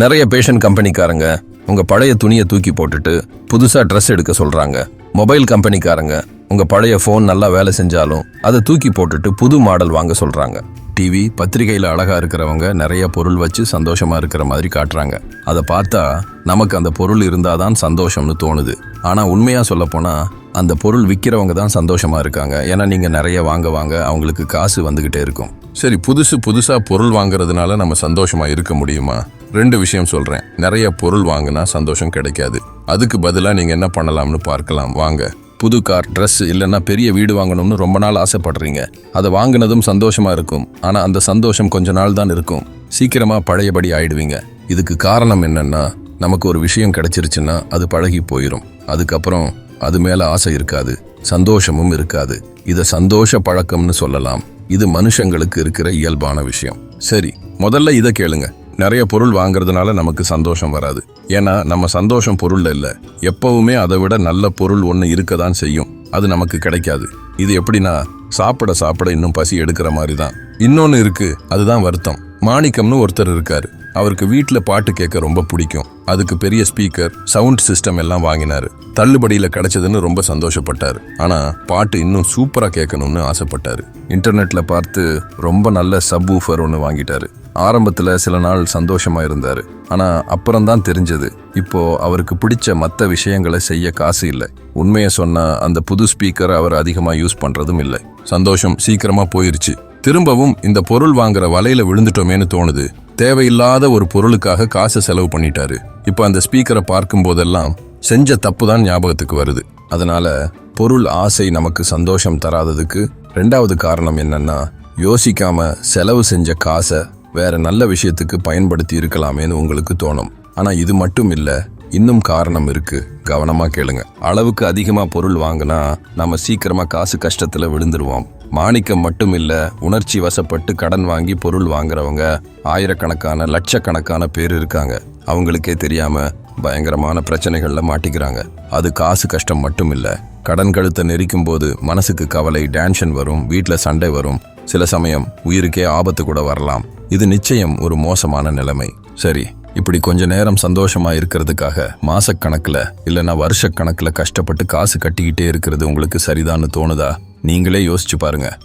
நிறைய பேஷன் கம்பெனிக்காரங்க உங்க பழைய துணியை தூக்கி போட்டுட்டு புதுசா ட்ரெஸ் எடுக்க சொல்றாங்க. மொபைல் கம்பெனிக்காரங்க உங்க பழைய ஃபோன் நல்லா வேலை செஞ்சாலும் அதை தூக்கி போட்டுட்டு புது மாடல் வாங்க சொல்றாங்க. டிவி பத்திரிகையில் அழகா இருக்கிறவங்க நிறைய பொருள் வச்சு சந்தோஷமா இருக்கிற மாதிரி காட்டுறாங்க. அதை பார்த்தா நமக்கு அந்த பொருள் இருந்தாதான் சந்தோஷம்னு தோணுது. ஆனா உண்மையா சொல்ல போனா அந்த பொருள் விற்கிறவங்க தான் சந்தோஷமாக இருக்காங்க. ஏன்னா நீங்கள் நிறைய வாங்க வாங்க அவங்களுக்கு காசு வந்துக்கிட்டே இருக்கும். சரி புதுசு புதுசாக பொருள் வாங்குறதுனால நம்ம சந்தோஷமாக இருக்க முடியுமா? ரெண்டு விஷயம் சொல்கிறேன் நிறைய பொருள் வாங்கினா சந்தோஷம் கிடைக்காது. அதுக்கு பதிலாக நீங்கள் என்ன பண்ணலாம்னு பார்க்கலாம். வாங்க. புது கார் ட்ரெஸ் இல்லைன்னா பெரிய வீடு வாங்கணும்னு ரொம்ப நாள் ஆசைப்படுறீங்க. அதை வாங்கினதும் சந்தோஷமாக இருக்கும். ஆனால் அந்த சந்தோஷம் கொஞ்ச நாள் தான் இருக்கும். சீக்கிரமாக பழையபடி ஆயிடுவீங்க. இதுக்கு காரணம் என்னென்னா நமக்கு ஒரு விஷயம் கிடைச்சிருச்சுன்னா அது பழகி போயிடும் அதுக்கப்புறம் அது மேல ஆசை இருக்காது சந்தோஷமும் இருக்காது. இதை சந்தோஷ பழக்கம்னு சொல்லலாம். இது மனுஷங்களுக்கு இருக்கிற இயல்பான விஷயம். சரி முதல்ல இதை கேளுங்க. நிறைய பொருள் வாங்குறதுனால நமக்கு சந்தோஷம் வராது. ஏன்னா நம்ம சந்தோஷம் பொருள்ல இல்ல. எப்பவுமே அதை விட நல்ல பொருள் ஒன்று இருக்க தான் செய்யும். அது நமக்கு கிடைக்காது. இது எப்படின்னா சாப்பிட சாப்பிட இன்னும் பசி எடுக்கிற மாதிரி தான் இன்னொன்று இருக்கு அதுதான் வருத்தம். மாணிக்கம்னு ஒருத்தர் இருக்காரு. அவருக்கு வீட்டில் பாட்டு கேட்க ரொம்ப பிடிக்கும். அதுக்கு பெரிய ஸ்பீக்கர் சவுண்ட் சிஸ்டம் எல்லாம் வாங்கினார். தள்ளுபடியில் கிடைச்சதுன்னு ரொம்ப சந்தோஷப்பட்டார். ஆனால் பாட்டு இன்னும் சூப்பராக கேட்கணும்னு ஆசைப்பட்டார். இன்டர்நெட்டில் பார்த்து ரொம்ப நல்ல சப் ஊஃபர் ஒன்று வாங்கிட்டார். ஆரம்பத்தில் சில நாள் சந்தோஷமாக இருந்தார். ஆனால் அப்புறம்தான் தெரிஞ்சது. இப்போ அவருக்கு பிடிச்ச மற்ற விஷயங்களை செய்ய காசு இல்லை. உண்மையை சொன்னால் அந்த புது ஸ்பீக்கரை அவர் அதிகமாக யூஸ் பண்ணுறதும் இல்லை. சந்தோஷம் சீக்கிரமாக போயிருச்சு. திரும்பவும் இந்த பொருள் வாங்குற வலையில விழுந்துட்டோமேனு தோணுது. தேவையில்லாத ஒரு பொருளுக்காக காசை செலவு பண்ணிட்டாரு. இப்போ அந்த ஸ்பீக்கரை பார்க்கும் போதெல்லாம் செஞ்ச தப்பு தான் ஞாபகத்துக்கு வருது. அதனால பொருள் ஆசை நமக்கு சந்தோஷம் தராததுக்கு ரெண்டாவது காரணம் என்னன்னா யோசிக்காம செலவு செஞ்ச காசை வேற நல்ல விஷயத்துக்கு பயன்படுத்தி இருக்கலாமேன்னு உங்களுக்கு தோணும். ஆனா இது மட்டும் இல்ல இன்னும் காரணம் இருக்கு. கவனமா கேளுங்க. அளவுக்கு அதிகமா பொருள் வாங்கினா நம்ம சீக்கிரமா காசு கஷ்டத்துல விழுந்துருவோம். மாணிக்கம் மட்டும் இல்லை உணர்ச்சி வசப்பட்டு கடன் வாங்கி பொருள் வாங்குறவங்க ஆயிரக்கணக்கான லட்சக்கணக்கான பேர் இருக்காங்க. அவங்களுக்கே தெரியாம பயங்கரமான பிரச்சனைகள்ல மாட்டிக்கிறாங்க. அது காசு கஷ்டம் மட்டும் இல்ல கடன் கழுத்தை நெரிக்கும் போது மனசுக்கு கவலை டேன்ஷன் வரும் வீட்டில் சண்டை வரும். சில சமயம் உயிருக்கே ஆபத்து கூட வரலாம். இது நிச்சயம் ஒரு மோசமான நிலைமை. சரி இப்படி கொஞ்ச நேரம் சந்தோஷமா இருக்கிறதுக்காக மாசக்கணக்கில் இல்லைன்னா வருஷக்கணக்கில் கஷ்டப்பட்டு காசு கட்டிக்கிட்டே இருக்கிறது உங்களுக்கு சரிதான்னு தோணுதா? நீங்களே யோசிச்சு பாருங்க.